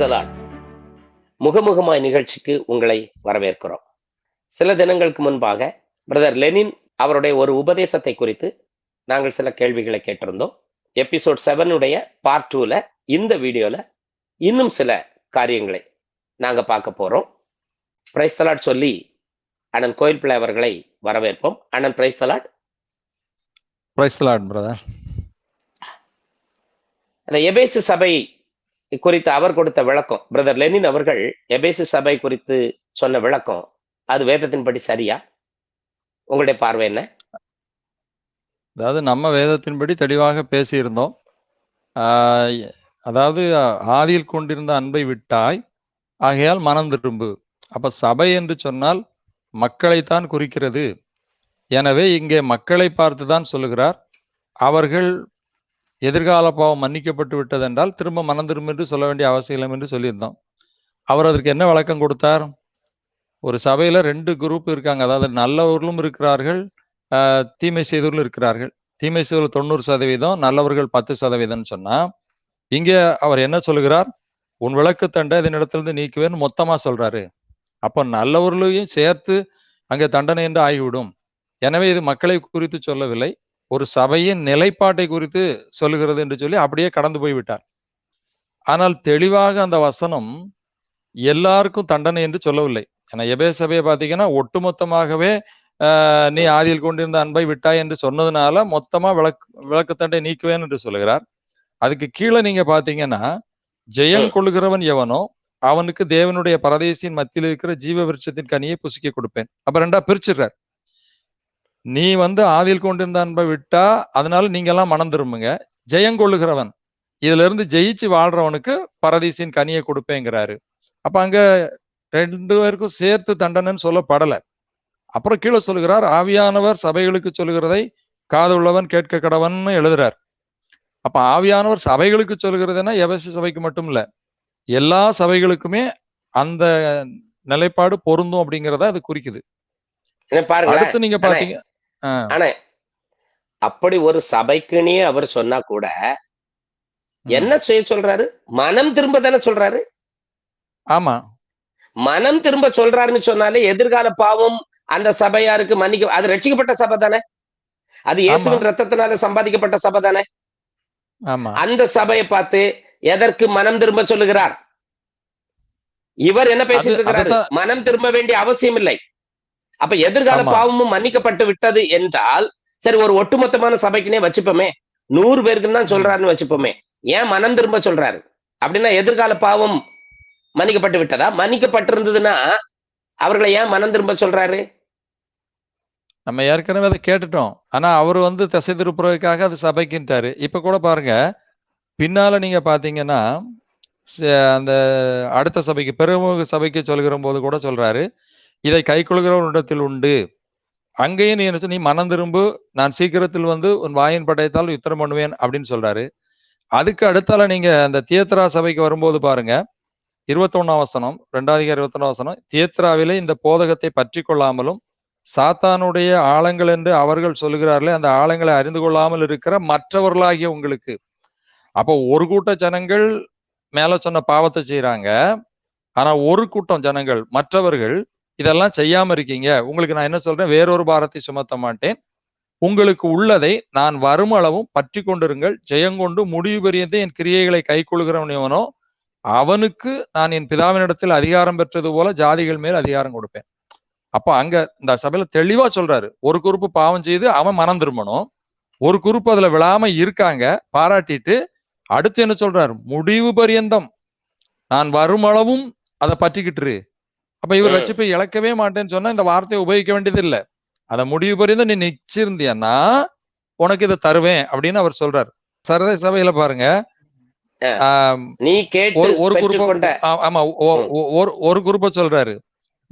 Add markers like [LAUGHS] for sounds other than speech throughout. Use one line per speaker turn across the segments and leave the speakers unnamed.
price முகமுகமாய் நிகழ்ச்சிக்கு உங்களை வரவேற்கிறோம் சில தினங்களுக்கு முன்பாக பிரதர் லெனின் அவருடைய ஒரு உபதேசத்தை குறித்து நாங்கள் சில கேள்விகளை கேட்டிருந்தோம் எபிசோட் செவனுடைய பார்ட் டூல இந்த வீடியோல இன்னும் சில காரியங்களை நாங்கள் பார்க்க போறோம் பிரைஸ் தலாட் சொல்லி அண்ணன் கோயில் பிள்ளை அவர்களை வரவேற்போம் அண்ணன் பிரைஸ் தலாட் பிரதர் அந்த எபேசு சபை குறித்து அவர் கொடுத்த விளக்கம் பிரதர் லெனின் அவர்கள் எபேசு சபை குறித்து சொன்ன விளக்கம் அது வேதத்தின்படி சரியா உங்களுடைய பார்வை என்ன
அதாவது நம்ம வேதத்தின்படி தெளிவாக பேசியிருந்தோம் அதாவது ஆதியில் கொண்டிருந்த அன்பை விட்டாய் ஆகையால் மனம் திரும்பு அப்ப சபை என்று சொன்னால் மக்களைத்தான் குறிக்கிறது எனவே இங்கே மக்களை பார்த்துதான் சொல்லுகிறார் அவர்கள் எதிர்கால பாவம் மன்னிக்கப்பட்டு விட்டதென்றால் திரும்ப மனம் என்று சொல்ல வேண்டிய அவசியம் என்று சொல்லியிருந்தோம் அவர் அதற்கு என்ன விளக்கம் கொடுத்தார் ஒரு சபையில ரெண்டு குரூப் இருக்காங்க அதாவது நல்லவர்களும் இருக்கிறார்கள் தீமை செய்தவர்களும் இருக்கிறார்கள் தீமை செய்தவர்கள் தொண்ணூறு சதவீதம் நல்லவர்கள் பத்து சதவீதம்னு சொன்னா இங்க அவர் என்ன சொல்கிறார் உன் விளக்கு தண்டை இடத்திலிருந்து நீக்குவேன்னு மொத்தமா சொல்றாரு அப்போ நல்லவர்களையும் சேர்த்து அங்கே தண்டனை என்று ஆகிவிடும் எனவே இது மக்களை குறித்து சொல்லவில்லை ஒரு சபையின் நிலைப்பாட்டை குறித்து சொல்லுகிறது என்று சொல்லி அப்படியே கடந்து போய்விட்டார் ஆனால் தெளிவாக அந்த வசனம் எல்லாருக்கும் தண்டனை என்று சொல்லவில்லை ஏன்னா எபே சபையை பார்த்தீங்கன்னா ஒட்டுமொத்தமாகவே நீ ஆதியில் கொண்டிருந்த அன்பை விட்டாய் என்று சொன்னதுனால மொத்தமா விளக்கு தண்டை நீக்குவேன் என்று சொல்லுகிறார் அதுக்கு கீழே நீங்க பாத்தீங்கன்னா ஜெயம் கொள்கிறவன் எவனோ அவனுக்கு தேவனுடைய பரதேசியின் மத்தியில் இருக்கிற ஜீவ விருட்சத்தின் கனியை புசுக்கி கொடுப்பேன் அப்ப ரெண்டா பிரிச்சிடுறார் நீ வந்து ஆதியில் கொண்டிருந்த அன்பை விட்டா அதனால நீங்க எல்லாம் மனம் திரும்புங்க ஜெயங்கொள்ளுகிறவன் இதுல இருந்து ஜெயிச்சு வாழ்றவனுக்கு பரதீசின் கனியை கொடுப்பேங்கிறாரு அப்ப அங்க ரெண்டு பேருக்கும் சேர்த்து தண்டனைன்னு சொல்லப்படல அப்புறம் கீழே சொல்லுகிறார் ஆவியானவர் சபைகளுக்கு சொல்கிறதை காதுள்ளவன் கேட்க கடவன் எழுதுறார் அப்ப ஆவியானவர் சபைகளுக்கு சொல்கிறதுனா எவசி சபைக்கு மட்டும் இல்ல எல்லா சபைகளுக்குமே அந்த நிலைப்பாடு பொருந்தும் அப்படிங்கிறத அது குறிக்குது
அடுத்து நீங்க பாத்தீங்க ஆனா அப்படி ஒரு சபைக்குனே அவர் சொன்னா கூட என்ன செய்ய சொல்றாரு மனம் திரும்ப தானே சொல்றாரு ஆமா மனம் திரும்ப சொல்றாருன்னு சொன்னாலே எதிர்கால பாவம் அந்த சபையாருக்கு மன்னிக்க அது ரட்சிக்கப்பட்ட சபை தானே அது இயேசுவின் ரத்தத்தினால சம்பாதிக்கப்பட்ட சபை தானே அந்த சபையை பார்த்து எதற்கு மனம் திரும்ப சொல்லுகிறார் இவர் என்ன பேசிட்டு இருக்கிறார் மனம் திரும்ப வேண்டிய அவசியம் இல்லை அப்ப எதிர்கால பாவமும் மன்னிக்கப்பட்டு விட்டது என்றால் சரி ஒரு ஒட்டுமொத்தமான சபைக்குனே வச்சுப்போமே நூறு பேருக்கு தான் சொல்றாருன்னு வச்சுப்போமே ஏன் மனம் திரும்ப சொல்றாரு அப்படின்னா எதிர்கால பாவம் மன்னிக்கப்பட்டு விட்டதா மன்னிக்கப்பட்டிருந்ததுன்னா அவர்களை ஏன் மனம் திரும்ப சொல்றாரு
நம்ம ஏற்கனவே அதை கேட்டுட்டோம் ஆனா அவர் வந்து திசை திருப்புறதுக்காக அது சபைக்குன்ட்டாரு இப்ப கூட பாருங்க பின்னால நீங்க பாத்தீங்கன்னா அந்த அடுத்த சபைக்கு பெருமுக சபைக்கு சொல்கிற போது கூட சொல்றாரு இதை கொள்கிறவனிடத்தில் உண்டு அங்கேயும் நீ என்ன நீ மனம் திரும்பு நான் சீக்கிரத்தில் வந்து உன் வாயின் படைத்தால் யுத்தம் பண்ணுவேன் அப்படின்னு சொல்றாரு அதுக்கு அடுத்தால நீங்க அந்த தியேத்ரா சபைக்கு வரும்போது பாருங்க இருபத்தொன்னாம் வசனம் ரெண்டாவது இருபத்தொன்னாம் வசனம் தியேத்ராவிலே இந்த போதகத்தை பற்றி கொள்ளாமலும் சாத்தானுடைய ஆழங்கள் என்று அவர்கள் சொல்லுகிறார்களே அந்த ஆழங்களை அறிந்து கொள்ளாமல் இருக்கிற மற்றவர்களாகிய உங்களுக்கு அப்போ ஒரு கூட்ட ஜனங்கள் மேல சொன்ன பாவத்தை செய்யறாங்க ஆனா ஒரு கூட்டம் ஜனங்கள் மற்றவர்கள் இதெல்லாம் செய்யாம இருக்கீங்க உங்களுக்கு நான் என்ன சொல்றேன் வேறொரு பாரத்தை சுமத்த மாட்டேன் உங்களுக்கு உள்ளதை நான் வருமளவும் பற்றி கொண்டிருங்கள் ஜெயங்கொண்டு முடிவு பெரியதை என் கிரியைகளை கை கொள்கிறவனவனோ அவனுக்கு நான் என் பிதாவினிடத்தில் அதிகாரம் பெற்றது போல ஜாதிகள் மேல் அதிகாரம் கொடுப்பேன் அப்ப அங்க இந்த சபையில தெளிவா சொல்றாரு ஒரு குறிப்பு பாவம் செய்து அவன் மனம் திரும்பணும் ஒரு குறிப்பு அதுல விழாம இருக்காங்க பாராட்டிட்டு அடுத்து என்ன சொல்றாரு முடிவு பரியந்தம் நான் வருமளவும் அதை பற்றிக்கிட்டுரு அப்ப இவர் ரட்சிப்பை இழக்கவே மாட்டேன்னு சொன்னா இந்த வார்த்தையை உபயோகிக்க வேண்டியது இல்ல அதை முடிவு புரிந்து நீ நிச்சிருந்தியன்னா உனக்கு இதை தருவேன் அப்படின்னு அவர் சொல்றாரு சரதை சபையில பாருங்க நீ ஒரு குரூப்ப ஆமா ஒரு குரூப்ப சொல்றாரு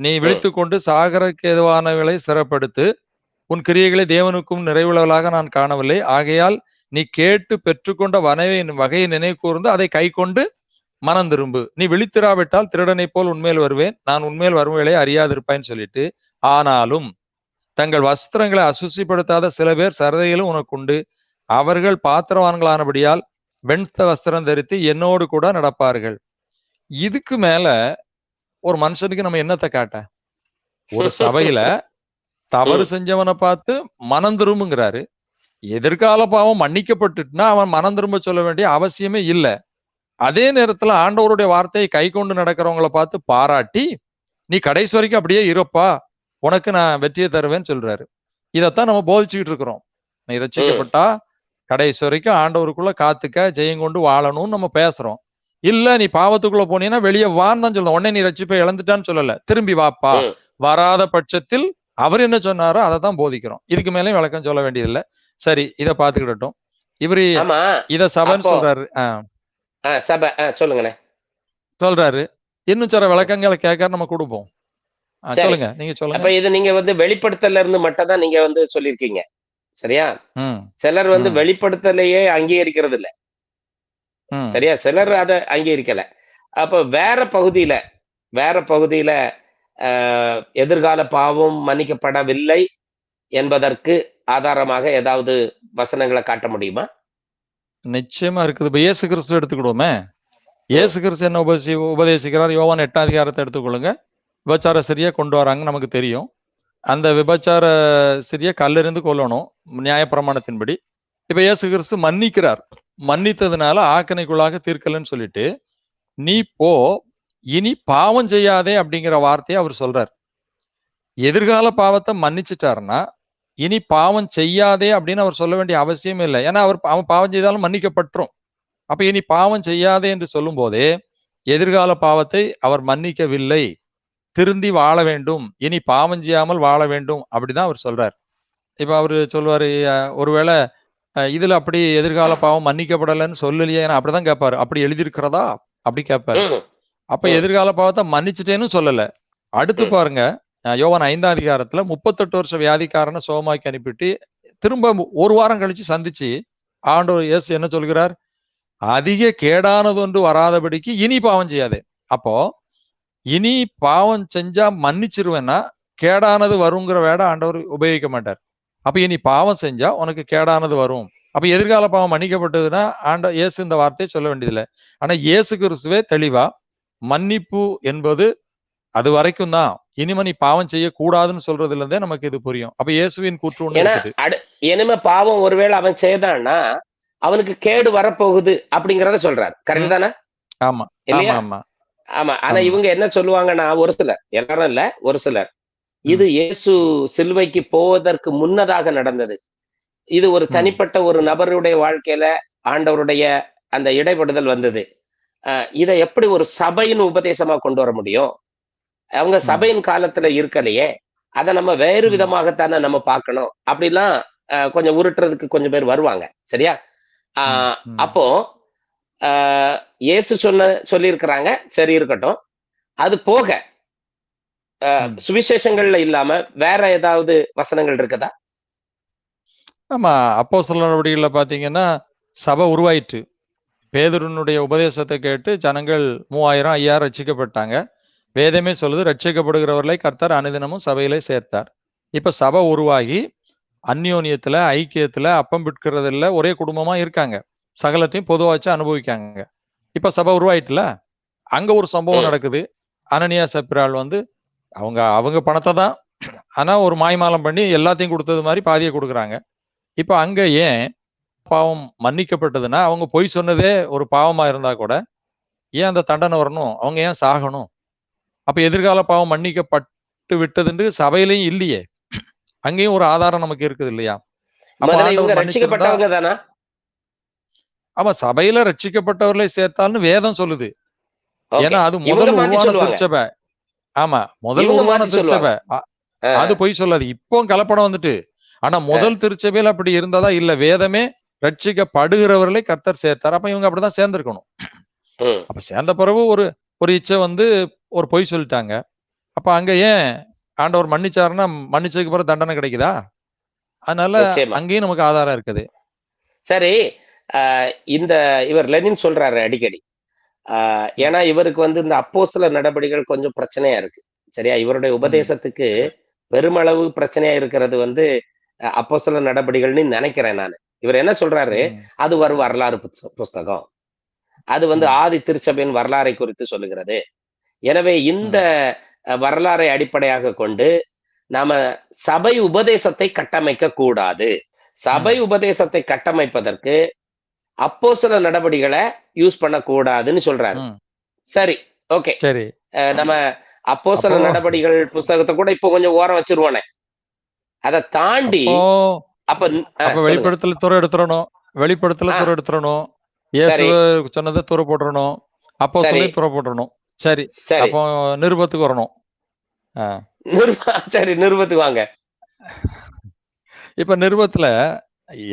நீ விழித்து கொண்டு சாகரக்கு எதுவானவர்களை சிறப்படுத்து உன் கிரியைகளை தேவனுக்கும் நிறைவுள்ளவளாக நான் காணவில்லை ஆகையால் நீ கேட்டு பெற்றுக்கொண்ட வனவின் வகையை நினைவு கூர்ந்து அதை கை கொண்டு மனம் திரும்பு நீ விழித்திராவிட்டால் திருடனை போல் உண்மையில் வருவேன் நான் உண்மையில் வரும் வேலையை அறியாதிருப்பான்னு சொல்லிட்டு ஆனாலும் தங்கள் வஸ்திரங்களை அசுசிப்படுத்தாத சில பேர் சரதையிலும் உனக்குண்டு அவர்கள் பாத்திரவான்களானபடியால் வெண்த வஸ்திரம் தரித்து என்னோடு கூட நடப்பார்கள் இதுக்கு மேல ஒரு மனுஷனுக்கு நம்ம என்னத்தை காட்ட ஒரு சபையில தவறு செஞ்சவனை பார்த்து மனம் திரும்புங்கிறாரு எதிர்கால பாவம் மன்னிக்கப்பட்டுட்டுனா அவன் மனம் திரும்ப சொல்ல வேண்டிய அவசியமே இல்லை அதே நேரத்துல ஆண்டவருடைய வார்த்தையை கை கொண்டு நடக்கிறவங்கள பார்த்து பாராட்டி நீ கடைசி வரைக்கும் அப்படியே இருப்பா உனக்கு நான் வெற்றியை தருவேன்னு சொல்றாரு இதைத்தான் நம்ம போதிச்சுக்கிட்டு இருக்கிறோம் நீ ரசிக்கப்பட்டா கடைசி வரைக்கும் ஆண்டவருக்குள்ள காத்துக்க ஜெயம் கொண்டு வாழணும்னு நம்ம பேசுறோம் இல்ல நீ பாவத்துக்குள்ள போனீங்கன்னா வெளியே வான்னு தான் சொல்லுவோம் உடனே நீ ரசிப்பை இழந்துட்டான்னு சொல்லல திரும்பி வாப்பா வராத பட்சத்தில் அவர் என்ன சொன்னாரோ அதை தான் போதிக்கிறோம் இதுக்கு மேலேயும் விளக்கம் சொல்ல வேண்டியதில்லை சரி இதை பாத்துக்கிட்டோம் இவரு இத சபைன்னு சொல்றாரு ஆஹ்
சபை ஆ சொல்லுங்கண்ணே
சொல்றாரு இன்னும் சில விளக்கங்களை கேட்க நம்ம கொடுப்போம் சொல்லுங்க நீங்க சொல்லுங்க அப்ப இது
நீங்க வந்து வெளிப்படுத்தல இருந்து மட்டும் தான் நீங்க வந்து சொல்லிருக்கீங்க சரியா சிலர் வந்து வெளிப்படுத்தலையே அங்கீகரிக்கிறது இல்ல சரியா சிலர் அத அங்கீகரிக்கல அப்ப வேற பகுதியில வேற பகுதியில எதிர்கால பாவம் மன்னிக்கப்படவில்லை என்பதற்கு ஆதாரமாக ஏதாவது வசனங்களை காட்ட முடியுமா
நிச்சயமா இருக்குது இப்ப இயேசு கிறிஸ்து எடுத்துக்கிடுவோமே இயேசு கிறிஸ்து என்ன உபசி உபதேசிக்கிறார் யோவான் எட்டாம் அதிகாரத்தை எடுத்துக்கொள்ளுங்க விபச்சார சிறிய கொண்டு வராங்க நமக்கு தெரியும் அந்த விபச்சார சிறிய கல்லிருந்து கொல்லணும் நியாயப்பிரமாணத்தின்படி இப்ப இயேசு கிறிஸ்து மன்னிக்கிறார் மன்னித்ததுனால ஆக்கணைக்குள்ளாக தீர்க்கலன்னு சொல்லிட்டு நீ போ இனி பாவம் செய்யாதே அப்படிங்கிற வார்த்தையை அவர் சொல்றார் எதிர்கால பாவத்தை மன்னிச்சிட்டாருன்னா இனி பாவம் செய்யாதே அப்படின்னு அவர் சொல்ல வேண்டிய அவசியமே இல்லை ஏன்னா அவர் அவன் பாவம் செய்தாலும் மன்னிக்கப்பட்டுரும் அப்ப இனி பாவம் செய்யாதே என்று சொல்லும் போதே எதிர்கால பாவத்தை அவர் மன்னிக்கவில்லை திருந்தி வாழ வேண்டும் இனி பாவம் செய்யாமல் வாழ வேண்டும் அப்படிதான் அவர் சொல்றார் இப்ப அவரு சொல்வாரு ஒருவேளை இதுல அப்படி எதிர்கால பாவம் மன்னிக்கப்படலைன்னு சொல்லலையே ஏன்னா அப்படிதான் கேட்பாரு அப்படி எழுதியிருக்கிறதா அப்படி கேட்பாரு அப்ப எதிர்கால பாவத்தை மன்னிச்சுட்டேன்னு சொல்லல அடுத்து பாருங்க யோவான் ஐந்தாம் அதிகாரத்துல முப்பத்தெட்டு வருஷம் வியாதிக்காரனை சோமாய்க்கு அனுப்பிட்டு திரும்ப ஒரு வாரம் கழிச்சு சந்திச்சு ஆண்டவர் இயேசு என்ன சொல்கிறார் அதிக கேடானது ஒன்று வராதபடிக்கு இனி பாவம் செய்யாதே அப்போ இனி பாவம் செஞ்சா மன்னிச்சிருவேன்னா கேடானது வருங்கிற வேட ஆண்டவர் உபயோகிக்க மாட்டார் அப்ப இனி பாவம் செஞ்சா உனக்கு கேடானது வரும் அப்ப எதிர்கால பாவம் மன்னிக்கப்பட்டதுன்னா ஆண்ட இயேசு இந்த வார்த்தையை சொல்ல வேண்டியதில்லை ஆனா இயேசு கிறிஸ்துவே தெளிவா மன்னிப்பு என்பது அது வரைக்கும் தான் இனிமே நீ பாவம் செய்ய கூடாதுன்னு சொல்றதுல இருந்தே நமக்கு இது புரியும் அப்ப இயேசுவின் கூற்று
இனிமே பாவம் ஒருவேளை அவன் செய்தான்னா அவனுக்கு கேடு வரப்போகுது அப்படிங்கறத சொல்றாரு கரெக்ட் தானே
ஆமா ஆமா ஆமா
ஆமா ஆனா இவங்க என்ன சொல்லுவாங்கன்னா ஒரு சிலர் எல்லாரும் இல்ல ஒரு சிலர் இது இயேசு சிலுவைக்கு போவதற்கு முன்னதாக நடந்தது இது ஒரு தனிப்பட்ட ஒரு நபருடைய வாழ்க்கையில ஆண்டவருடைய அந்த இடைபடுதல் வந்தது இதை எப்படி ஒரு சபையின் உபதேசமா கொண்டு வர முடியும் அவங்க சபையின் காலத்துல இருக்கலையே அதை நம்ம வேறு விதமாகத்தானே நம்ம பார்க்கணும் அப்படிலாம் கொஞ்சம் உருட்டுறதுக்கு கொஞ்சம் பேர் வருவாங்க சரியா ஆஹ் அப்போ இயேசு சொன்ன சொல்லியிருக்கிறாங்க சரி இருக்கட்டும் அது போக சுவிசேஷங்கள்ல இல்லாம வேற ஏதாவது வசனங்கள் இருக்குதா
ஆமா அப்போ சொல்ல நடவடிக்கைகள்ல பாத்தீங்கன்னா சபை உருவாயிற்று பேதருனுடைய உபதேசத்தை கேட்டு ஜனங்கள் மூவாயிரம் ஐயாயிரம் ரசிக்கப்பட்டாங்க வேதமே சொல்லுது ரட்சிக்கப்படுகிறவர்களை கர்த்தார் அனுதினமும் சபையிலே சேர்த்தார் இப்ப சபை உருவாகி அந்யோன்யத்துல ஐக்கியத்துல அப்பம் விற்கிறதுல ஒரே குடும்பமா இருக்காங்க சகலத்தையும் பொதுவா அனுபவிக்காங்க இப்ப சபை உருவாயிட்டுல அங்க ஒரு சம்பவம் நடக்குது அனனியா சப்பிரால் வந்து அவங்க அவங்க பணத்தை தான் ஆனா ஒரு மாய்மாலம் பண்ணி எல்லாத்தையும் கொடுத்தது மாதிரி பாதியை கொடுக்குறாங்க இப்ப அங்க ஏன் பாவம் மன்னிக்கப்பட்டதுன்னா அவங்க பொய் சொன்னதே ஒரு பாவமா இருந்தா கூட ஏன் அந்த தண்டனை வரணும் அவங்க ஏன் சாகணும் அப்ப எதிர்கால பாவம் மன்னிக்கப்பட்டு விட்டது என்று சபையிலையும் இல்லையே அங்கேயும் ஒரு ஆதாரம் நமக்கு இருக்குது இல்லையா ஆமா சபையில ரட்சிக்கப்பட்டவர்களை சேர்த்தால்னு வேதம் சொல்லுது
ஏன்னா அது முதல் உருவான திருச்சபை
ஆமா முதல் உருவான திருச்சபை அது பொய் சொல்லாது இப்போ கலப்படம் வந்துட்டு ஆனா முதல் திருச்சபையில அப்படி இருந்ததா இல்ல வேதமே ரட்சிக்கப்படுகிறவர்களை கர்த்தர் சேர்த்தார் அப்ப இவங்க அப்படிதான் சேர்ந்திருக்கணும் அப்ப சேர்ந்த பிறகு ஒரு ஒரு இச்சை வந்து ஒரு பொய் சொல்லிட்டாங்க அப்ப அங்க ஏன் ஆண்டவர் மன்னிச்சாருன்னா மன்னிச்சதுக்கு பிறகு தண்டனை கிடைக்குதா அதனால அங்கேயும் நமக்கு ஆதாரம்
இருக்குது சரி இந்த இவர் லெனின் சொல்றாரு அடிக்கடி ஏன்னா இவருக்கு வந்து இந்த அப்போ சில நடவடிக்கைகள் கொஞ்சம் பிரச்சனையா இருக்கு சரியா இவருடைய உபதேசத்துக்கு பெருமளவு பிரச்சனையா இருக்கிறது வந்து அப்போ சில நடவடிக்கைகள்னு நினைக்கிறேன் நான் இவர் என்ன சொல்றாரு அது ஒரு வரலாறு புஸ்தகம் அது வந்து ஆதி திருச்சபையின் வரலாறை குறித்து சொல்லுகிறது எனவே இந்த வரலாறை அடிப்படையாக கொண்டு நாம சபை உபதேசத்தை கட்டமைக்க கூடாது சபை உபதேசத்தை கட்டமைப்பதற்கு அப்போ சில நடவடிகளை யூஸ் பண்ணக்கூடாதுன்னு சொல்றாரு சரி ஓகே சரி நம்ம அப்போ சில நடவடிகள் புஸ்தகத்தை கூட இப்போ கொஞ்சம் ஓரம் வச்சிருவானே அதை தாண்டி அப்ப வெளிப்படுத்தல
துறை எடுத்துடணும் வெளிப்படுத்தல துறை எடுத்துடணும் இயேசு சொன்னதை தூர போட்டுறணும்
அப்போ சொல்லி தூர
போட்டுறணும் சரி அப்போ நிருபத்துக்கு வரணும்
சரி நிருபத்துக்கு வாங்க
இப்ப நிருபத்துல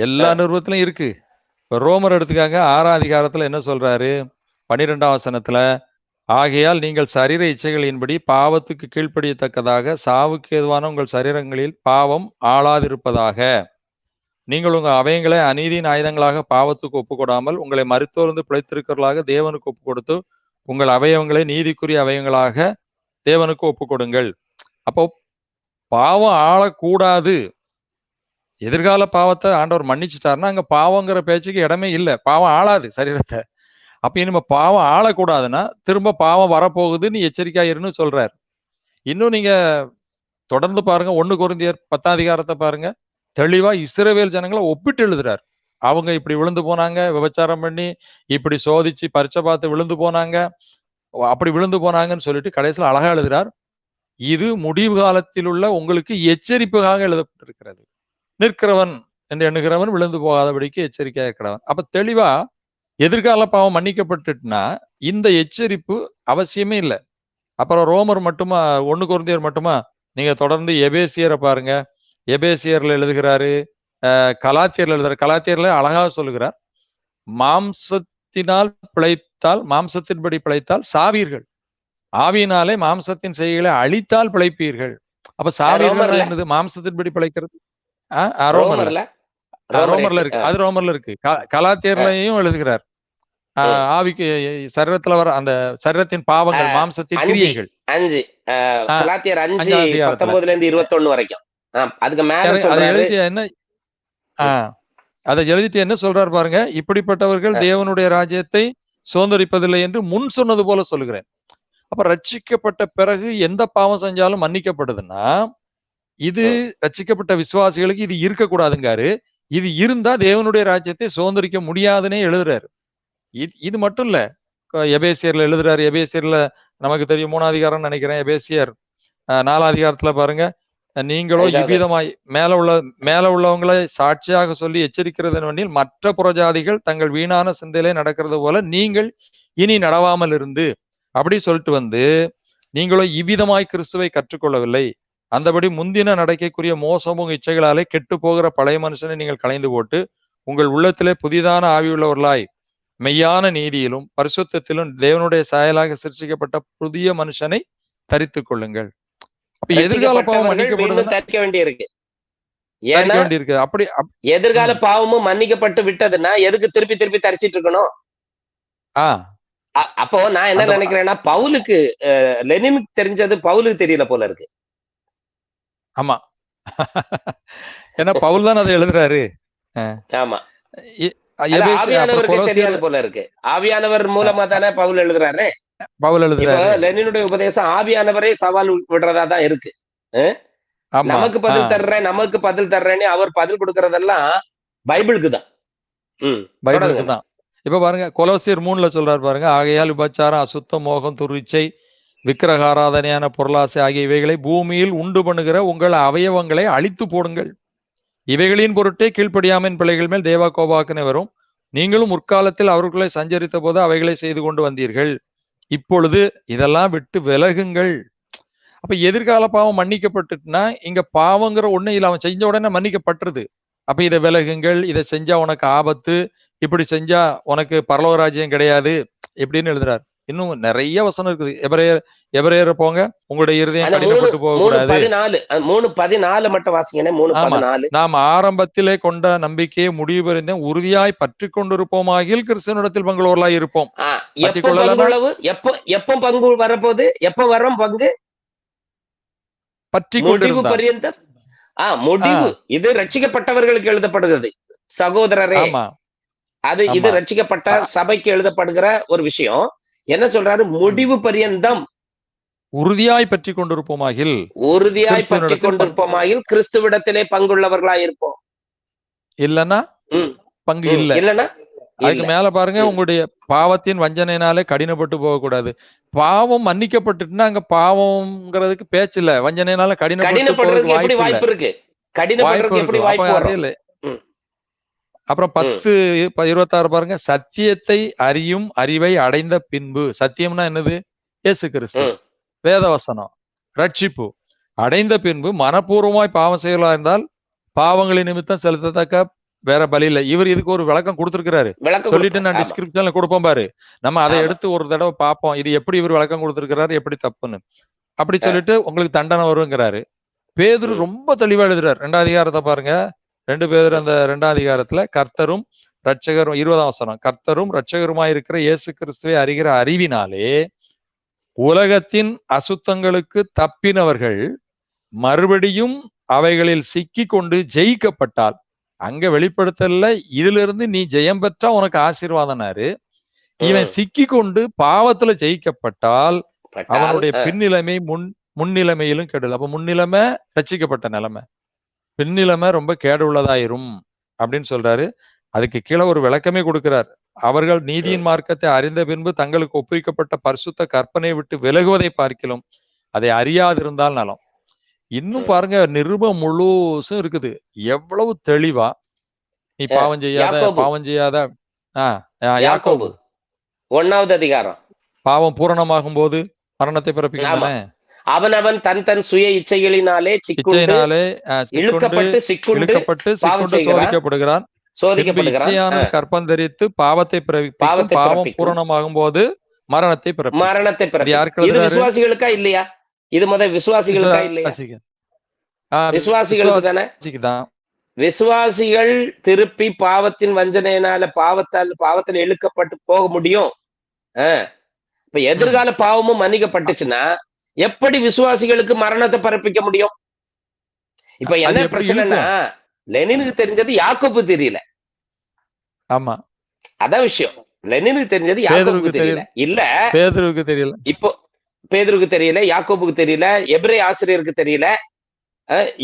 எல்லா நிருபத்திலும் இருக்கு ரோமர் எடுத்துக்காங்க ஆறாம் அதிகாரத்துல என்ன சொல்றாரு பனிரெண்டாம் வசனத்துல ஆகையால் நீங்கள் சரீர இச்சைகளின்படி பாவத்துக்கு கீழ்ப்படியத்தக்கதாக சாவுக்கு எதுவான உங்கள் சரீரங்களில் பாவம் ஆளாதிருப்பதாக நீங்கள் உங்கள் அவயங்களை அநீதியின் ஆயுதங்களாக பாவத்துக்கு ஒப்புக்கொடாமல் உங்களை மறுத்தோர்ந்து பிழைத்திருக்கிறவர்களாக தேவனுக்கு ஒப்பு கொடுத்து உங்கள் அவயவங்களை நீதிக்குரிய அவயங்களாக தேவனுக்கு ஒப்பு கொடுங்கள் அப்போ பாவம் ஆளக்கூடாது எதிர்கால பாவத்தை ஆண்டவர் மன்னிச்சுட்டாருன்னா அங்க பாவங்கிற பேச்சுக்கு இடமே இல்லை பாவம் ஆளாது சரீரத்தை அப்ப இனிமே பாவம் ஆளக்கூடாதுன்னா திரும்ப பாவம் வரப்போகுதுன்னு எச்சரிக்கையாயிருன்னு சொல்றாரு இன்னும் நீங்க தொடர்ந்து பாருங்க ஒன்னு குருந்தியர் பத்தாம் அதிகாரத்தை பாருங்க தெளிவா இஸ்ரேவேல் ஜனங்களை ஒப்பிட்டு எழுதுறாரு அவங்க இப்படி விழுந்து போனாங்க விபச்சாரம் பண்ணி இப்படி சோதிச்சு பரிச்சை பார்த்து விழுந்து போனாங்க அப்படி விழுந்து போனாங்கன்னு சொல்லிட்டு கடைசியில் அழகா எழுதுறார் இது முடிவு காலத்தில் உள்ள உங்களுக்கு எச்சரிப்புக்காக எழுதப்பட்டிருக்கிறது நிற்கிறவன் என்று எண்ணுகிறவன் விழுந்து போகாதபடிக்கு எச்சரிக்கையாக இருக்கிறவன் அப்ப தெளிவா எதிர்கால பாவம் மன்னிக்கப்பட்டுட்டுனா இந்த எச்சரிப்பு அவசியமே இல்லை அப்புறம் ரோமர் மட்டுமா ஒண்ணு குருந்தியர் மட்டுமா நீங்க தொடர்ந்து எபேசியரை பாருங்க எபேசியர்ல எழுதுகிறாரு கலாச்சியர்ல எழுதுறாரு கலாச்சியர்ல அழகா சொல்லுகிறார் மாம்சத்தினால் பிழைத்தால் மாம்சத்தின்படி பிழைத்தால் சாவீர்கள் ஆவியினாலே மாம்சத்தின் செய்களை அழித்தால் பிழைப்பீர்கள் அப்ப சாவீர்கள் என்னது மாம்சத்தின்படி பிழைக்கிறது ரோமர்ல ரோமர்ல இருக்கு அது ரோமர்ல இருக்கு கலாச்சியர்லையும் எழுதுகிறார் ஆவிக்கு சரீரத்துல வர அந்த சரீரத்தின் பாவங்கள் மாம்சத்தின் கிரியைகள்
அஞ்சு கலாத்தியர் அஞ்சு பத்தொன்பதுல இருந்து இருபத்தி ஒண்ணு வரைக்கும் அதுக்கு மேல என்ன
அதை எழுதிட்டு என்ன சொல்றாரு பாருங்க இப்படிப்பட்டவர்கள் தேவனுடைய ராஜ்யத்தை சுதந்திரிப்பதில்லை என்று முன் சொன்னது போல சொல்லுகிறேன் அப்ப ரட்சிக்கப்பட்ட பிறகு எந்த பாவம் செஞ்சாலும் மன்னிக்கப்படுதுன்னா இது ரட்சிக்கப்பட்ட விசுவாசிகளுக்கு இது இருக்கக்கூடாதுங்காரு இது இருந்தா தேவனுடைய ராஜ்யத்தை சுதந்திரிக்க முடியாதுன்னே எழுதுறாரு இது இது மட்டும் இல்ல எபேசியர்ல எழுதுறாரு எபேசியர்ல நமக்கு தெரியும் மூணாதிகாரம் நினைக்கிறேன் எபேசியர் நாலாவதிகாரத்துல பாருங்க நீங்களோ இவ்விதமாய் மேல உள்ள மேல உள்ளவங்களை சாட்சியாக சொல்லி எச்சரிக்கிறது வண்டியில் மற்ற புறஜாதிகள் தங்கள் வீணான சிந்தையிலே நடக்கிறது போல நீங்கள் இனி நடவாமல் இருந்து அப்படி சொல்லிட்டு வந்து நீங்களோ இவ்விதமாய் கிறிஸ்துவை கற்றுக்கொள்ளவில்லை அந்தபடி முந்தின நடக்கக்கூடிய மோசமும் இச்சைகளாலே கெட்டு போகிற பழைய மனுஷனை நீங்கள் கலைந்து போட்டு உங்கள் உள்ளத்திலே புதிதான ஆவியுள்ளவர்களாய் மெய்யான நீதியிலும் பரிசுத்தத்திலும் தேவனுடைய சாயலாக சிருஷிக்கப்பட்ட புதிய மனுஷனை தரித்து கொள்ளுங்கள்
எதிர்கால பாவம் மன்னிக்கப்படுது தரிக்க வேண்டியிருக்கு அப்படி எதிர்கால பாவமும் மன்னிக்கப்பட்டு விட்டதுன்னா எதுக்கு திருப்பி திருப்பி தரிச்சிட்டு இருக்கணும் அப்போ நான் என்ன நினைக்கிறேன்னா பவுலுக்கு லெனினுக்கு தெரிஞ்சது பவுலுக்கு தெரியல போல இருக்கு
ஆமா [LAUGHS] ஏன்னா பவுல் தான் அதை எழுதுறாரு
ஆமா இருக்கு ஆவியானவர் லெனினுடைய உபதேசம் ஆவியானவரே சவால் இருக்கு
நமக்கு பதில்
நமக்கு பதில் தர்றேன்னு அவர் பதில் கொடுக்கறதெல்லாம் பைபிளுக்கு தான்
பாருங்க மூணுல சொல்றாரு பாருங்க ஆகையால் விபச்சாரம் அசுத்த மோகம் துருச்சை விக்கிரகாராதனையான பொருளாசை ஆகிய இவைகளை பூமியில் உண்டு பண்ணுகிற உங்கள் அவயவங்களை அழித்து போடுங்கள் இவைகளின் பொருட்டே கீழ்ப்படியாமின் பிள்ளைகள் மேல் தேவா கோபாக்கனை வரும் நீங்களும் முற்காலத்தில் அவர்களை சஞ்சரித்த போது அவைகளை செய்து கொண்டு வந்தீர்கள் இப்பொழுது இதெல்லாம் விட்டு விலகுங்கள் அப்ப எதிர்கால பாவம் மன்னிக்கப்பட்டுட்டுனா இங்க பாவங்கிற ஒண்ணு இல்லை அவன் செஞ்ச உடனே மன்னிக்கப்பட்டுருது அப்ப இதை விலகுங்கள் இதை செஞ்சா உனக்கு ஆபத்து இப்படி செஞ்சா உனக்கு பரலோகராஜ்யம் கிடையாது எப்படின்னு எழுதுறாரு இன்னும் நிறைய வசனம் இருக்குது எபரேயர் எபரேயர் போங்க உங்களுடைய இருதயம் கடினப்பட்டு போக கூடாது
மூணு பதினாலு மட்டும் வாசிங்க மூணு பதினாலு
நாம் ஆரம்பத்திலே கொண்ட நம்பிக்கையை முடிவு பெறிந்த உறுதியாய் பற்றி கொண்டிருப்போம் ஆகில் கிறிஸ்தனிடத்தில் பங்குள்ளவர்களாய் இருப்போம்
எப்ப எப்ப பங்கு போது எப்ப வரும் பங்கு பற்றி முடிவு கொண்டிருந்த ஆஹ் முடிவு இது ரட்சிக்கப்பட்டவர்களுக்கு எழுதப்படுகிறது சகோதரரே அது இது ரட்சிக்கப்பட்ட சபைக்கு எழுதப்படுகிற ஒரு விஷயம் என்ன சொல்றாரு முடிவு பரியந்தம்
உறுதியாய் பற்றி
கொண்டிருப்போமாகில் உறுதியாய் பற்றி கொண்டிருப்போமாகில் கிறிஸ்துவிடத்திலே பங்குள்ளவர்களா இருப்போம்
இல்லன்னா பங்கு இல்ல இல்லன்னா
அதுக்கு மேல பாருங்க
உங்களுடைய பாவத்தின் வஞ்சனையினாலே கடினப்பட்டு போகக்கூடாது பாவம் மன்னிக்கப்பட்டுட்டுன்னா அங்க பாவம்ங்கிறதுக்கு பேச்சு இல்ல வஞ்சனையினால கடினப்பட்டு வாய்ப்பு இருக்கு
கடினப்படுறதுக்கு எப்படி வாய்ப்பு இல்ல
அப்புறம் பத்து இருபத்தாறு பாருங்க சத்தியத்தை அறியும் அறிவை அடைந்த பின்பு சத்தியம்னா என்னது ஏசு கிறிஸ்து வேதவசனம் ரட்சிப்பு அடைந்த பின்பு மனப்பூர்வமாய் பாவம் செயலா இருந்தால் பாவங்களின் நிமித்தம் செலுத்தத்தக்க வேற பலி இல்ல இவர் இதுக்கு ஒரு விளக்கம் கொடுத்திருக்கிறாரு சொல்லிட்டு நான் டிஸ்கிரிப்ஷன்ல கொடுப்போம் பாரு நம்ம அதை எடுத்து ஒரு தடவை பார்ப்போம் இது எப்படி இவர் விளக்கம் கொடுத்திருக்கிறாரு எப்படி தப்புன்னு அப்படி சொல்லிட்டு உங்களுக்கு தண்டனை வருங்கிறாரு பேதுரு ரொம்ப தெளிவா எழுதுறாரு ரெண்டாவது அதிகாரத்தை பாருங்க ரெண்டு பேர் அந்த ரெண்டாம் அதிகாரத்துல கர்த்தரும் ரட்சகரும் இருபதாம் வசனம் கர்த்தரும் ரட்சகருமாயிருக்கிற இருக்கிற இயேசு கிறிஸ்துவை அறிகிற அறிவினாலே உலகத்தின் அசுத்தங்களுக்கு தப்பினவர்கள் மறுபடியும் அவைகளில் சிக்கி கொண்டு ஜெயிக்கப்பட்டால் அங்க வெளிப்படுத்தல இதுல இருந்து நீ ஜெயம் பெற்றா உனக்கு ஆசீர்வாதனாரு இவன் சிக்கி கொண்டு பாவத்துல ஜெயிக்கப்பட்டால் அவனுடைய பின்னிலைமை முன் முன்னிலைமையிலும் கெடுதல் அப்ப முன்னிலைமை ரச்சிக்கப்பட்ட நிலைமை பின்னிலைமை ரொம்ப கேடு உள்ளதாயிரும் அப்படின்னு சொல்றாரு அதுக்கு கீழே ஒரு விளக்கமே கொடுக்கிறார் அவர்கள் நீதியின் மார்க்கத்தை அறிந்த பின்பு தங்களுக்கு ஒப்புவிக்கப்பட்ட பரிசுத்த கற்பனை விட்டு விலகுவதை பார்க்கலாம் அதை அறியாதிருந்தால் நலம் இன்னும் பாருங்க நிருபம் முழுசும் இருக்குது எவ்வளவு தெளிவா நீ பாவம் செய்யாத பாவம்
செய்யாத ஒன்னாவது அதிகாரம்
பாவம் பூரணமாகும் போது மரணத்தை பிறப்பிக்கலாமே
அவனவன் தன் தன் சுய இச்சைகளினாலே சிக்கினாலே இழுக்கப்பட்டு சிக்குண்டு சோதிக்கப்படுகிறான்
சோதிக்கப்படுகிறான் கற்பம் தெரித்து பாவத்தை பாவத்தை பாவம் பூரணமாகும் போது
மரணத்தை மரணத்தை இது விசுவாசிகளுக்கா இல்லையா இது முத விசுவாசிகளுக்கா இல்லையா விசுவாசிகளுக்கு தானே விசுவாசிகள் திருப்பி பாவத்தின் வஞ்சனையினால பாவத்தால் பாவத்தில் இழுக்கப்பட்டு போக முடியும் இப்ப எதிர்கால பாவமும் மன்னிக்கப்பட்டுச்சுன்னா எப்படி விசுவாசிகளுக்கு மரணத்தை பரப்பிக்க முடியும் இப்ப என்ன பிரச்சனைனா லெனினுக்கு தெரிஞ்சது யாக்கோப்பு தெரியல ஆமா அதான் விஷயம் லெனினுக்கு தெரிஞ்சது யாக்கோப்புக்கு தெரியல இல்ல
பேதருக்கு தெரியல
இப்போ பேதருக்கு தெரியல யாக்கோப்புக்கு தெரியல எப்ரே ஆசிரியருக்கு தெரியல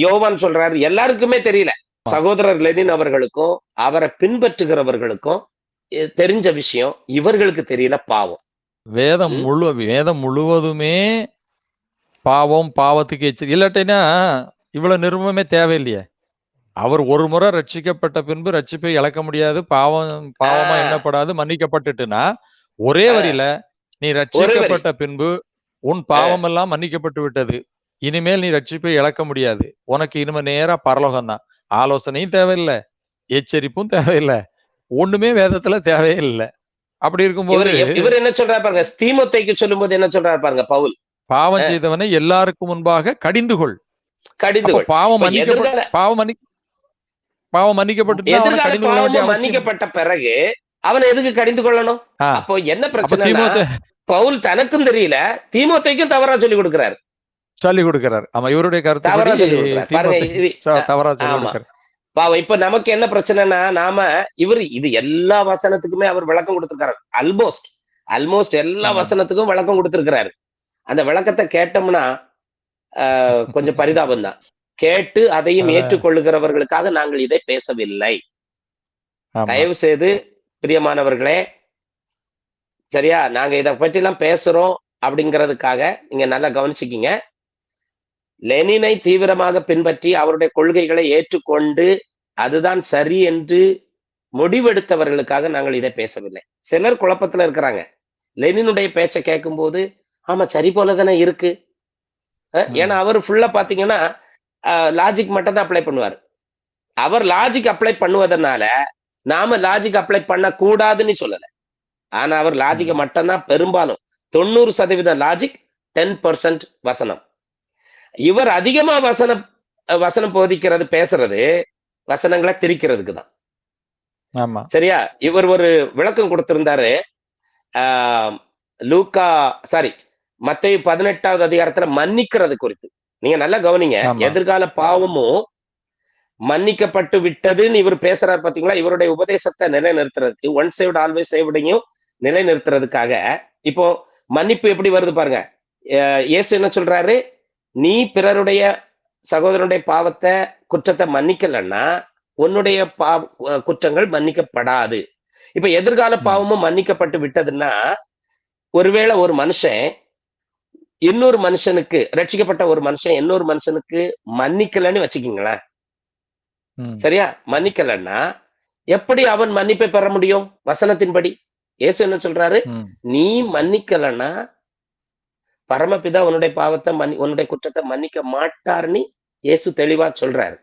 யோவான் சொல்றாரு எல்லாருக்குமே தெரியல சகோதரர் லெனின் அவர்களுக்கும் அவரை பின்பற்றுகிறவர்களுக்கும் தெரிஞ்ச விஷயம் இவர்களுக்கு தெரியல பாவம்
வேதம் முழு வேதம் முழுவதுமே பாவம் பாவத்துக்கு எச்சரி இல்லாட்டினா இவ்வளவு நிர்மமே தேவையில்லையே அவர் ஒரு முறை ரட்சிக்கப்பட்ட பின்பு ரட்சிப்பை இழக்க முடியாது பாவம் பாவமா எண்ணப்படாது மன்னிக்கப்பட்டுட்டுனா ஒரே வரியில நீ ரட்சிக்கப்பட்ட பின்பு உன் பாவம் எல்லாம் மன்னிக்கப்பட்டு விட்டது இனிமேல் நீ ரட்சிப்பை இழக்க முடியாது உனக்கு இனிமே நேரா பரலோகம் தான் ஆலோசனையும் தேவையில்லை எச்சரிப்பும் தேவையில்லை ஒண்ணுமே வேதத்துல தேவையில்லை அப்படி இருக்கும்போது இவர்
என்ன சொல்றாரு பாருங்க ஸ்தீமத்தைக்கு சொல்லும் போது என்ன சொல்றாரு பாருங்க பவுல்
பாவம் செய்தவனை எல்லாருக்கும் முன்பாக கடிந்து கொள்
கடிந்து பாவம்
பாவம் பாவம் மன்னிக்கப்பட்டு மன்னிக்கப்பட்ட
பிறகு அவன் எதுக்கு கடிந்து கொள்ளணும் அப்போ என்ன பிரச்சனை பவுல் தனக்கும் தெரியல தீமோத்தைக்கும் தவறா சொல்லி கொடுக்கிறார்
சொல்லி கொடுக்கிறார் ஆமா இவருடைய கருத்து தவறா சொல்லி தவறா சொல்லி
பாவம் இப்ப நமக்கு என்ன பிரச்சனைனா நாம இவர் இது எல்லா வசனத்துக்குமே அவர் விளக்கம் கொடுத்திருக்காரு அல்மோஸ்ட் அல்மோஸ்ட் எல்லா வசனத்துக்கும் விளக்கம் கொடுத்திருக்கிறாரு அந்த விளக்கத்தை கேட்டோம்னா கொஞ்சம் பரிதாபம் தான் கேட்டு அதையும் ஏற்றுக்கொள்ளுகிறவர்களுக்காக நாங்கள் இதை பேசவில்லை தயவு செய்து பிரியமானவர்களே சரியா நாங்க இதை பற்றிலாம் பேசுறோம் அப்படிங்கிறதுக்காக நீங்க நல்லா கவனிச்சுக்கீங்க லெனினை தீவிரமாக பின்பற்றி அவருடைய கொள்கைகளை ஏற்றுக்கொண்டு அதுதான் சரி என்று முடிவெடுத்தவர்களுக்காக நாங்கள் இதை பேசவில்லை சிலர் குழப்பத்துல இருக்கிறாங்க லெனினுடைய பேச்சை கேட்கும்போது ஆமா சரி போல தானே இருக்கு ஏன்னா அவர் ஃபுல்லா பாத்தீங்கன்னா லாஜிக் மட்டும் தான் அப்ளை பண்ணுவார் அவர் லாஜிக் அப்ளை பண்ணுவதனால நாம லாஜிக் அப்ளை பண்ண கூடாதுன்னு சொல்லல ஆனா அவர் லாஜிக்கை மட்டும்தான் பெரும்பாலும் தொண்ணூறு சதவீதம் லாஜிக் டென் பர்சன்ட் வசனம் இவர் அதிகமா வசனம் வசனம் போதிக்கிறது பேசுறது வசனங்களை திரிக்கிறதுக்கு தான் ஆமா சரியா இவர் ஒரு விளக்கம் கொடுத்திருந்தாரு லூக்கா சாரி மத்திய பதினெட்டாவது அதிகாரத்துல மன்னிக்கிறது குறித்து நீங்க நல்லா கவனிங்க எதிர்கால பாவமும் மன்னிக்கப்பட்டு விட்டதுன்னு இவர் பேசுறாரு பாத்தீங்களா இவருடைய உபதேசத்தை நிலைநிறுத்துறதுக்கு ஒன் சைடு ஆல்வேஸ் சேவ்டையும் நிலைநிறுத்துறதுக்காக இப்போ மன்னிப்பு எப்படி வருது பாருங்க இயேசு என்ன சொல்றாரு நீ பிறருடைய சகோதரனுடைய பாவத்தை குற்றத்தை மன்னிக்கலன்னா உன்னுடைய பா குற்றங்கள் மன்னிக்கப்படாது இப்ப எதிர்கால பாவமும் மன்னிக்கப்பட்டு விட்டதுன்னா ஒருவேளை ஒரு மனுஷன் இன்னொரு மனுஷனுக்கு ரட்சிக்கப்பட்ட ஒரு மனுஷன் இன்னொரு மனுஷனுக்கு மன்னிக்கலன்னு வச்சுக்கீங்களேன் சரியா மன்னிக்கலன்னா எப்படி அவன் மன்னிப்பை பெற முடியும் வசனத்தின்படி ஏசு என்ன சொல்றாரு நீ மன்னிக்கலன்னா பரமபிதா உன்னுடைய பாவத்தை மன்னி உன்னுடைய குற்றத்தை மன்னிக்க மாட்டார்னு இயேசு தெளிவா சொல்றாரு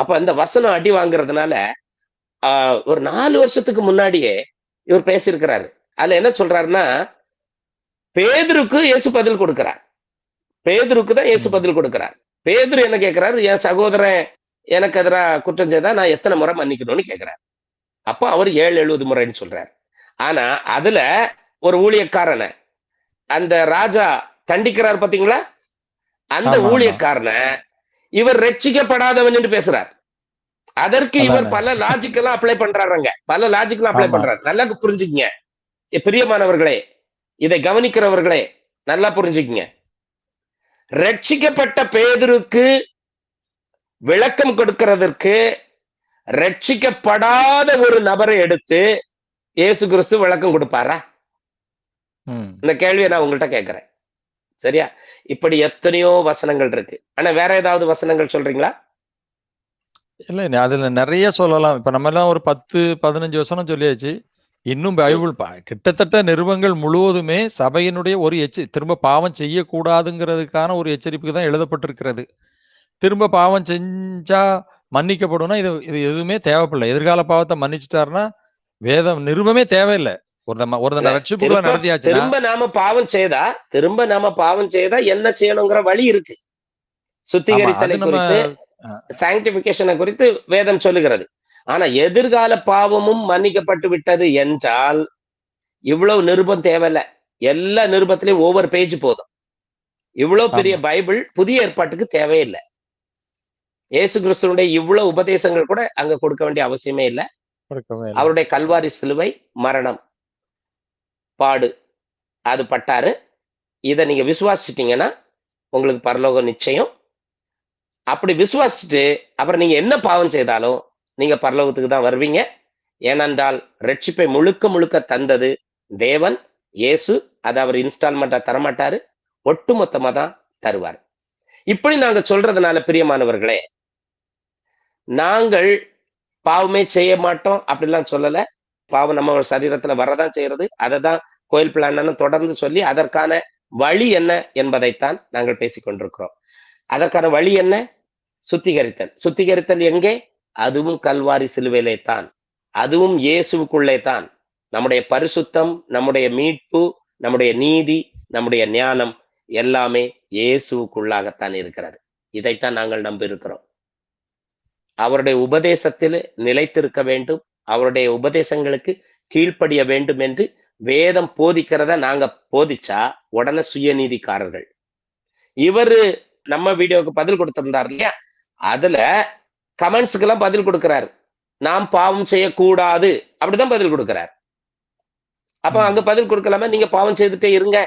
அப்ப அந்த வசனம் அடி வாங்குறதுனால ஆஹ் ஒரு நாலு வருஷத்துக்கு முன்னாடியே இவர் பேசியிருக்கிறாரு அதுல என்ன சொல்றாருன்னா பேதருக்கு இயேசு பதில் கொடுக்கிறார் பேதருக்கு தான் இயேசு பதில் கொடுக்கிறார் பேதரு என்ன கேட்கிறாரு என் சகோதரன் எனக்கு எதிராக குற்றம் செய்தா நான் எத்தனை முறை மன்னிக்கணும்னு கேட்கிறார் அப்போ அவர் ஏழு எழுபது முறைன்னு சொல்றாரு ஆனா அதுல ஒரு ஊழியக்காரனை அந்த ராஜா தண்டிக்கிறார் பாத்தீங்களா அந்த ஊழியக்காரனை இவர் ரட்சிக்கப்படாதவன் என்று பேசுறார் அதற்கு இவர் பல லாஜிக்கெல்லாம் அப்ளை பண்றாருங்க பல லாஜிக்கெல்லாம் அப்ளை பண்றாரு நல்லா புரிஞ்சுக்கங்க பிரியமானவர்களே இதை கவனிக்கிறவர்களே நல்லா புரிஞ்சுக்குங்க ரட்சிக்கப்பட்ட பேதருக்கு விளக்கம் கொடுக்கிறதற்கு ரட்சிக்கப்படாத ஒரு நபரை எடுத்து இயேசு கிறிஸ்து விளக்கம் கொடுப்பாரா இந்த கேள்வியை நான் உங்கள்கிட்ட கேட்கிறேன் சரியா இப்படி எத்தனையோ வசனங்கள் இருக்கு ஆனா வேற ஏதாவது வசனங்கள் சொல்றீங்களா
இல்ல அதுல நிறைய சொல்லலாம் இப்ப நம்ம எல்லாம் ஒரு பத்து பதினஞ்சு வசனம் சொல்லியாச்சு இன்னும் பைபிள் கிட்டத்தட்ட நிறுவங்கள் முழுவதுமே சபையினுடைய ஒரு எச்சரி திரும்ப பாவம் செய்யக்கூடாதுங்கிறதுக்கான ஒரு எச்சரிப்புக்கு தான் எழுதப்பட்டிருக்கிறது திரும்ப பாவம் செஞ்சா மன்னிக்கப்படும்னா இது இது எதுவுமே தேவைப்படல எதிர்கால பாவத்தை மன்னிச்சுட்டாருன்னா வேதம் நிறுவமே தேவையில்லை ஒருத்தன் ஒருத்தன் நடத்தியாச்சு திரும்ப நாம
பாவம் செய்தா திரும்ப நாம பாவம் செய்தா என்ன செய்யணுங்கிற வழி இருக்கு சுத்திகரித்தலை குறித்து சாங்கிபிகேஷனை குறித்து வேதம் சொல்லுகிறது ஆனா எதிர்கால பாவமும் மன்னிக்கப்பட்டு விட்டது என்றால் இவ்வளவு நிருபம் தேவையில்ல எல்லா நிருபத்திலையும் ஒவ்வொரு பேஜ் போதும் இவ்வளவு பெரிய பைபிள் புதிய ஏற்பாட்டுக்கு தேவையில்லை ஏசு கிறிஸ்துவனுடைய இவ்வளவு உபதேசங்கள் கூட அங்க கொடுக்க வேண்டிய அவசியமே இல்லை அவருடைய கல்வாரி சிலுவை மரணம் பாடு அது பட்டாரு இதை நீங்க விசுவாசிச்சிட்டீங்கன்னா உங்களுக்கு பரலோகம் நிச்சயம் அப்படி விசுவாசிச்சுட்டு அப்புறம் நீங்க என்ன பாவம் செய்தாலும் நீங்க பரலோகத்துக்கு தான் வருவீங்க ஏனென்றால் ரட்சிப்பை முழுக்க முழுக்க தந்தது தேவன் இயேசு அதை அவர் இன்ஸ்டால்மெண்டா தரமாட்டாரு ஒட்டு மொத்தமா தான் தருவார் இப்படி நாங்க சொல்றதுனால பிரியமானவர்களே நாங்கள் பாவமே செய்ய மாட்டோம் அப்படிலாம் சொல்லல பாவம் நம்ம சரீரத்துல வரதான் செய்யறது அதை தான் கோயில் பிளான் தொடர்ந்து சொல்லி அதற்கான வழி என்ன என்பதைத்தான் நாங்கள் பேசிக்கொண்டிருக்கிறோம் அதற்கான வழி என்ன சுத்திகரித்தல் சுத்திகரித்தல் எங்கே அதுவும் கல்வாரி சிலுவையிலே தான் அதுவும் இயேசுக்குள்ளே தான் நம்முடைய பரிசுத்தம் நம்முடைய மீட்பு நம்முடைய நீதி நம்முடைய ஞானம் எல்லாமே இயேசுக்குள்ளாகத்தான் இருக்கிறது இதைத்தான் நாங்கள் நம்பி இருக்கிறோம் அவருடைய உபதேசத்தில் நிலைத்திருக்க வேண்டும் அவருடைய உபதேசங்களுக்கு கீழ்ப்படிய வேண்டும் என்று வேதம் போதிக்கிறத நாங்க போதிச்சா உடனே சுயநீதிக்காரர்கள் இவரு நம்ம வீடியோவுக்கு பதில் கொடுத்திருந்தார் இல்லையா அதுல கமெண்ட்ஸுக்கெல்லாம் பதில் கொடுக்கிறார் நாம் பாவம் செய்யக்கூடாது அப்படிதான் பதில் கொடுக்கிறார் அப்ப அங்க பதில் கொடுக்கலாம நீங்க பாவம் செய்துட்டே இருங்க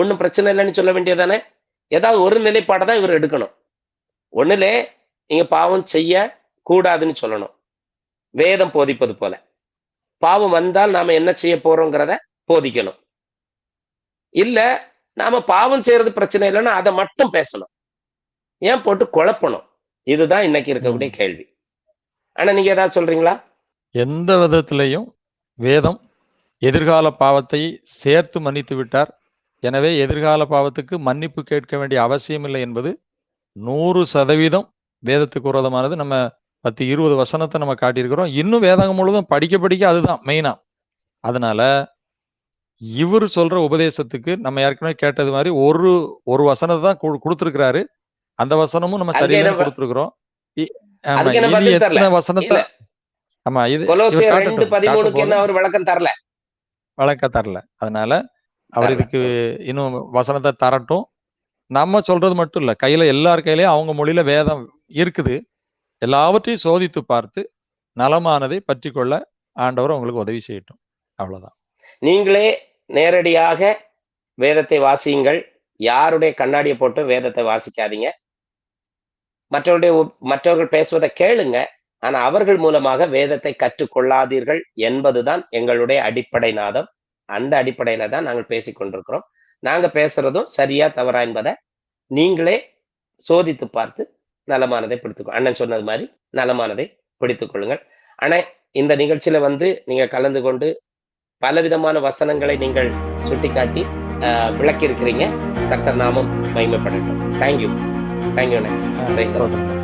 ஒன்றும் பிரச்சனை இல்லைன்னு சொல்ல வேண்டியதானே ஏதாவது ஒரு நிலைப்பாடை தான் இவர் எடுக்கணும் ஒண்ணுல நீங்க பாவம் செய்ய கூடாதுன்னு சொல்லணும் வேதம் போதிப்பது போல பாவம் வந்தால் நாம என்ன செய்ய போறோங்கிறத போதிக்கணும் இல்ல நாம பாவம் செய்யறது பிரச்சனை இல்லைன்னா அதை மட்டும் பேசணும் ஏன் போட்டு குழப்பணும் இதுதான் இன்னைக்கு இருக்கக்கூடிய கேள்வி ஆனா நீங்க ஏதாவது சொல்றீங்களா எந்த
விதத்திலையும் வேதம் எதிர்கால பாவத்தை சேர்த்து மன்னித்து விட்டார் எனவே எதிர்கால பாவத்துக்கு மன்னிப்பு கேட்க வேண்டிய அவசியம் இல்லை என்பது நூறு சதவீதம் வேதத்துக்கு உரதமானது நம்ம பத்து இருபது வசனத்தை நம்ம காட்டியிருக்கிறோம் இன்னும் வேதம் முழுவதும் படிக்க படிக்க அதுதான் மெயினா அதனால இவர் சொல்ற உபதேசத்துக்கு நம்ம ஏற்கனவே கேட்டது மாதிரி ஒரு ஒரு வசனத்தை தான் கொடுத்துருக்கிறாரு அந்த வசனமும் நம்ம சரியா கொடுத்துருக்கிறோம் வசனத்தை ஆமா இது ரெண்டு பதிமூணுக்கு என்ன
அவர் விளக்கம் தரல
விளக்கம் தரல அதனால அவர் இதுக்கு இன்னும் வசனத்தை தரட்டும் நம்ம சொல்றது மட்டும் இல்ல கையில எல்லார் கையிலயும் அவங்க மொழியில வேதம் இருக்குது எல்லாவற்றையும் சோதித்து பார்த்து நலமானதை பற்றி கொள்ள ஆண்டவர் உங்களுக்கு உதவி செய்யட்டும் அவ்வளவுதான்
நீங்களே நேரடியாக வேதத்தை வாசியுங்கள் யாருடைய கண்ணாடியை போட்டு வேதத்தை வாசிக்காதீங்க மற்றவருடைய மற்றவர்கள் பேசுவதை கேளுங்க ஆனா அவர்கள் மூலமாக வேதத்தை கற்றுக்கொள்ளாதீர்கள் என்பதுதான் எங்களுடைய அடிப்படை நாதம் அந்த அடிப்படையில தான் நாங்கள் பேசிக்கொண்டிருக்கிறோம் நாங்க பேசுறதும் சரியா தவறா என்பதை நீங்களே சோதித்து பார்த்து நலமானதை பிடித்துக்கோ அண்ணன் சொன்னது மாதிரி நலமானதை பிடித்துக் கொள்ளுங்கள் ஆனா இந்த நிகழ்ச்சியில வந்து நீங்க கலந்து கொண்டு பல விதமான வசனங்களை நீங்கள் சுட்டிக்காட்டி விளக்கி இருக்கிறீங்க கர்த்தர் நாமம் மகிமைப்படட்டும் தேங்க்யூ താങ്ക് യു